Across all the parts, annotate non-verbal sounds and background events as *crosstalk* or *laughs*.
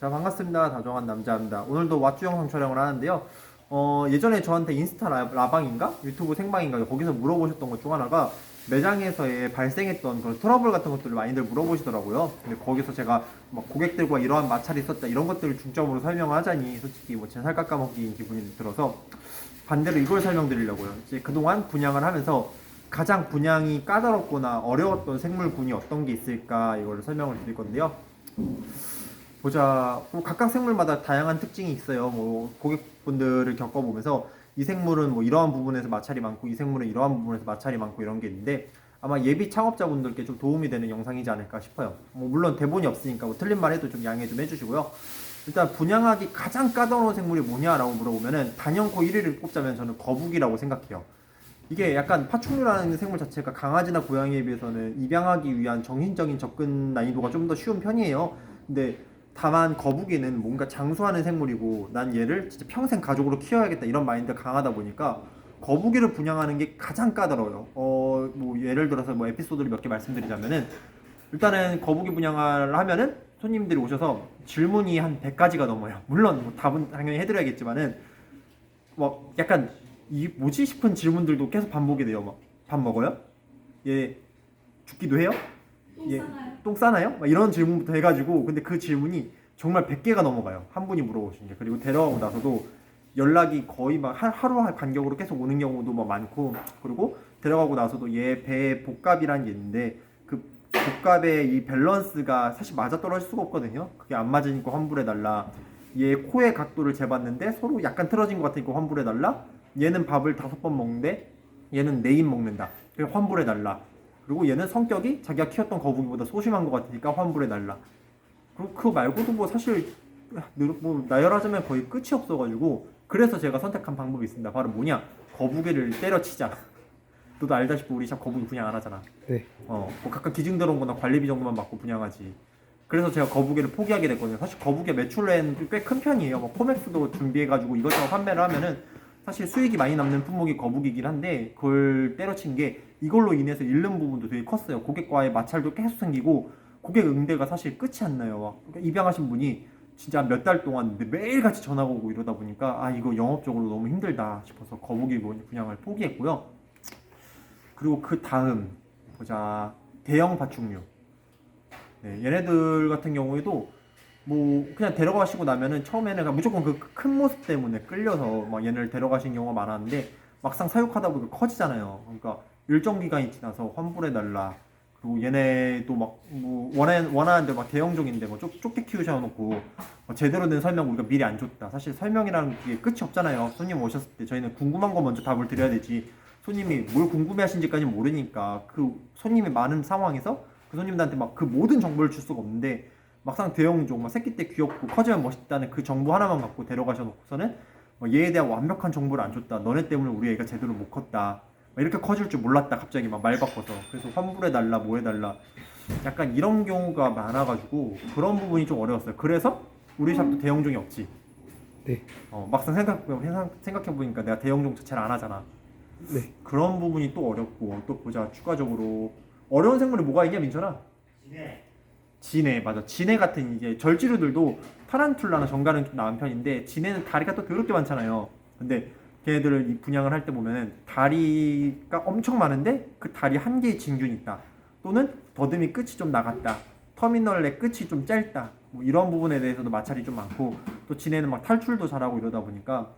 자 반갑습니다. 다정한 남자입니다. 오늘도 왓쭈 영상 촬영을 하는데요. 어, 예전에 저한테 인스타 라, 라방인가? 유튜브 생방인가? 거기서 물어보셨던 것 중 하나가 매장에서의 발생했던 그런 트러블 같은 것들을 많이들 물어보시더라고요. 근데 거기서 제가 막 고객들과 이러한 마찰이 있었다 이런 것들을 중점으로 설명을 하자니 솔직히 뭐 제살 깎아먹기인 기분이 들어서 반대로 이걸 설명드리려고요. 이제 그동안 분양을 하면서 가장 분양이 까다롭거나 어려웠던 생물군이 어떤 게 있을까 이걸 설명을 드릴 건데요 보자. 뭐 각각 생물마다 다양한 특징이 있어요. 뭐 고객분들을 겪어보면서 이 생물은 뭐 이러한 부분에서 마찰이 많고 이 생물은 이러한 부분에서 마찰이 많고 이런 게 있는데 아마 예비 창업자분들께 좀 도움이 되는 영상이지 않을까 싶어요. 뭐 물론 대본이 없으니까 뭐 틀린 말 해도 좀 양해 좀 해주시고요. 일단 분양하기 가장 까다로운 생물이 뭐냐라고 물어보면은 단연코 1위를 꼽자면 저는 거북이라고 생각해요. 이게 약간 파충류라는 생물 자체가 강아지나 고양이에 비해서는 입양하기 위한 정신적인 접근 난이도가 좀 더 쉬운 편이에요. 근데 다만 거북이는 뭔가 장수하는 생물이고 난 얘를 진짜 평생 가족으로 키워야겠다 이런 마인드가 강하다 보니까 거북이를 분양하는 게 가장 까다로워요. 어, 뭐 예를 들어서 뭐 에피소드를 몇 개 말씀드리자면은 일단은 거북이 분양을 하면은 손님들이 오셔서 질문이 한 100가지가 넘어요. 물론 뭐 답은 당연히 해드려야겠지만은 뭐 약간 이 뭐지 싶은 질문들도 계속 반복이 돼요. 막 밥 먹어요? 얘 죽기도 해요? 예. 똥 싸나요? 막 이런 질문부터 해가지고 근데 그 질문이 정말 100개가 넘어가요. 한 분이 물어보신 게 그리고 데려가고 나서도 연락이 거의 막 하- 하루 간격으로 계속 오는 경우도 막 많고 그리고 데려가고 나서도 얘 배에 복갑이라는 게 있는데 그 복갑의 이 밸런스가 사실 맞아 떨어질 수가 없거든요. 그게 안 맞으니까 환불해 달라. 얘 코의 각도를 재봤는데 서로 약간 틀어진 것 같으니까 환불해 달라. 얘는 밥을 다섯 번 먹는데 얘는 네 입 먹는다. 환불해 달라. 그리고 얘는 성격이 자기가 키웠던 거북이보다 소심한 것 같으니까 환불해 달라. 그리고 그 말고도 뭐 사실 늘- 뭐 나열하자면 거의 끝이 없어가지고 그래서 제가 선택한 방법이 있습니다. 바로 뭐냐? 거북이를 때려치자. *laughs* 너도 알다시피 우리 샵 거북이 분양 안 하잖아. 네. 어, 뭐 각각 기증 들어온 거나 관리비 정도만 받고 분양하지. 그래서 제가 거북이를 포기하게 됐거든요. 사실 거북이 매출은 꽤 큰 편이에요. 뭐 포맥스도 준비해가지고 이것저것 판매를 하면은 사실 수익이 많이 남는 품목이 거북이긴 한데 그걸 때려친 게 이걸로 인해서 잃는 부분도 되게 컸어요. 고객과의 마찰도 계속 생기고 고객 응대가 사실 끝이 안 나요. 막 그러니까 입양하신 분이 진짜 몇 달 동안 매일 같이 전화가 오고 이러다 보니까 아 이거 영업적으로 너무 힘들다 싶어서 거북이 분양을 포기했고요. 그리고 그 다음 보자 대형 파충류. 네, 얘네들 같은 경우에도 뭐 그냥 데려가시고 나면은 처음에는 무조건 그 큰 모습 때문에 끌려서 막 얘네를 데려가신 경우가 많았는데 막상 사육하다 보니까 커지잖아요. 그러니까 일정 기간이 지나서 환불해 달라. 그리고 얘네도 막뭐 원하는 원하는데 막 대형종인데 뭐 좁, 좁게 키우셔놓고 뭐 제대로 된 설명 우리가 미리 안 줬다. 사실 설명이라는 게 끝이 없잖아요. 손님 오셨을 때 저희는 궁금한 거 먼저 답을 드려야 되지. 손님이 뭘 궁금해하신지까지 모르니까 그 손님이 많은 상황에서 그 손님들한테 막 그 모든 정보를 줄 수가 없는데 막상 대형종 막 새끼 때 귀엽고 커지면 멋있다는 그 정보 하나만 갖고 데려가셔 놓고서는 뭐 얘에 대한 완벽한 정보를 안 줬다. 너네 때문에 우리 애가 제대로 못 컸다. 막 이렇게 커질 줄 몰랐다. 갑자기 막 말 바꿔서 그래서 환불해 달라, 뭐 해 달라. 약간 이런 경우가 많아가지고 그런 부분이 좀 어려웠어요. 그래서 우리 샵도 대형종이 없지. 네. 어, 막상 생각 생각해 보니까 내가 대형종 자체를 안 하잖아. 네. 그런 부분이 또 어렵고 또 보자 추가적으로 어려운 생물이 뭐가 있냐 민철아? 진해 맞아. 진해 같은 이제 절지류들도 타란툴라나 정갈은 좀 나은 편인데 진해는 다리가 또 더럽게 많잖아요. 근데 걔네들을 이 분양을 할 때 보면은 다리가 엄청 많은데 그 다리 한 개의 진균이 있다. 또는 더듬이 끝이 좀 나갔다. 터미널의 끝이 좀 짧다. 뭐 이런 부분에 대해서도 마찰이 좀 많고 또 진해는 막 탈출도 잘하고 이러다 보니까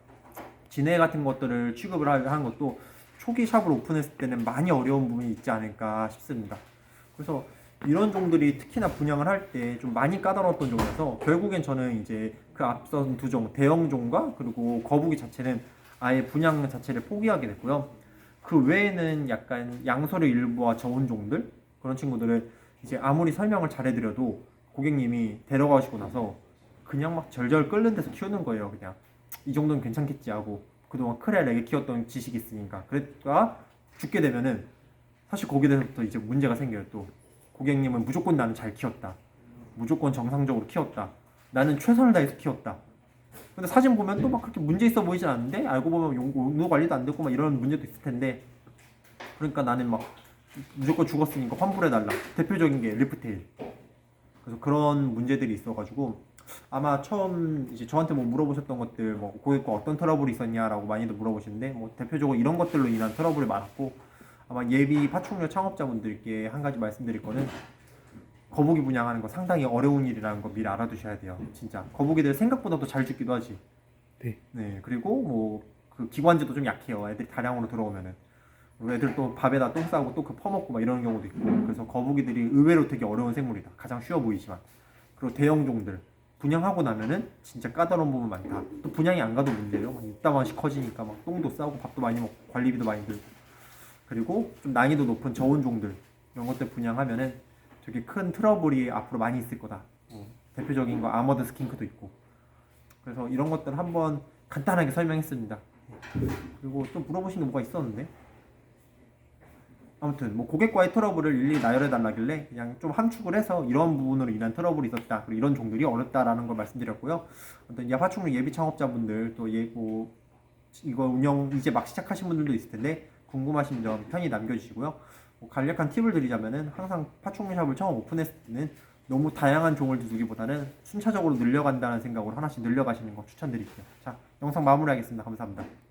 진해 같은 것들을 취급을 하- 하는 것도 초기 샵을 오픈했을 때는 많이 어려운 부분이 있지 않을까 싶습니다. 그래서 이런 종들이 특히나 분양을 할 때 좀 많이 까다로웠던 종이어서 결국엔 저는 이제 그 앞선 두 종, 대형 종과 그리고 거북이 자체는 아예 분양 자체를 포기하게 됐고요. 그 외에는 약간 양서류 일부와 저온 종들 그런 친구들은 이제 아무리 설명을 잘해드려도 고객님이 데려가시고 나서 그냥 막 절절 끓는 데서 키우는 거예요. 그냥 이 정도는 괜찮겠지 하고 그동안 크레 레게 키웠던 지식이 있으니까 그랬다가 죽게 되면은 사실 거기에 대해서부터 이제 문제가 생겨요 또 고객님은 무조건 나는 잘 키웠다. 무조건 정상적으로 키웠다. 나는 최선을 다해서 키웠다. 근데 사진 보면 또 막 그렇게 문제 있어 보이진 않는데 알고 보면 용- 용도 관리도 안 됐고 막 이런 문제도 있을 텐데 그러니까 나는 막 무조건 죽었으니까 환불해 달라. 대표적인 게 리프테일. 그래서 그런 문제들이 있어가지고 아마 처음 이제 저한테 뭐 물어보셨던 것들 뭐 고객과 어떤 트러블이 있었냐라고 많이들 물어보시는데 뭐 대표적으로 이런 것들로 인한 트러블이 많았고 아마 예비 파충류 창업자분들께 한 가지 말씀드릴 거는 거북이 분양하는 거 상당히 어려운 일이라는 거 미리 알아두셔야 돼요. 진짜 거북이들 생각보다도 잘 죽기도 하지. 네. 네 그리고 뭐 그 기관지도 좀 약해요. 애들이 다량으로 들어오면은 그리고 애들 또 밥에다 똥 싸고 또 그 퍼먹고 막 이런 경우도 있고 그래서 거북이들이 의외로 되게 어려운 생물이다. 가장 쉬워 보이지만 그리고 대형 종들 분양하고 나면은 진짜 까다로운 부분 많다. 또 분양이 안 가도 문제예요. 막 이따만씩 커지니까 막 똥도 싸고 밥도 많이 먹고 관리비도 많이 들고 그리고 좀 난이도 높은 저온 종들 이런 것들 분양하면은 되게 큰 트러블이 앞으로 많이 있을 거다. 어, 대표적인 거 아머드 스킨크도 있고 그래서 이런 것들 한번 간단하게 설명했습니다. 그리고 또 물어보신 게 뭐가 있었는데 아무튼 뭐 고객과의 트러블을 일일이 나열해 달라길래 그냥 좀 함축을 해서 이런 부분으로 인한 트러블이 있었다 그리고 이런 종들이 어렵다라는 걸 말씀드렸고요. 아무튼 야파충류 예비 창업자분들 또 예고 이거 운영 이제 막 시작하신 분들도 있을 텐데 궁금하신 점 편히 남겨주시고요. 뭐 간략한 팁을 드리자면은 항상 파충류샵을 처음 오픈했을 때는 너무 다양한 종을 두기보다는 순차적으로 늘려간다는 생각으로 하나씩 늘려가시는 거 추천드릴게요. 자, 영상 마무리하겠습니다. 감사합니다.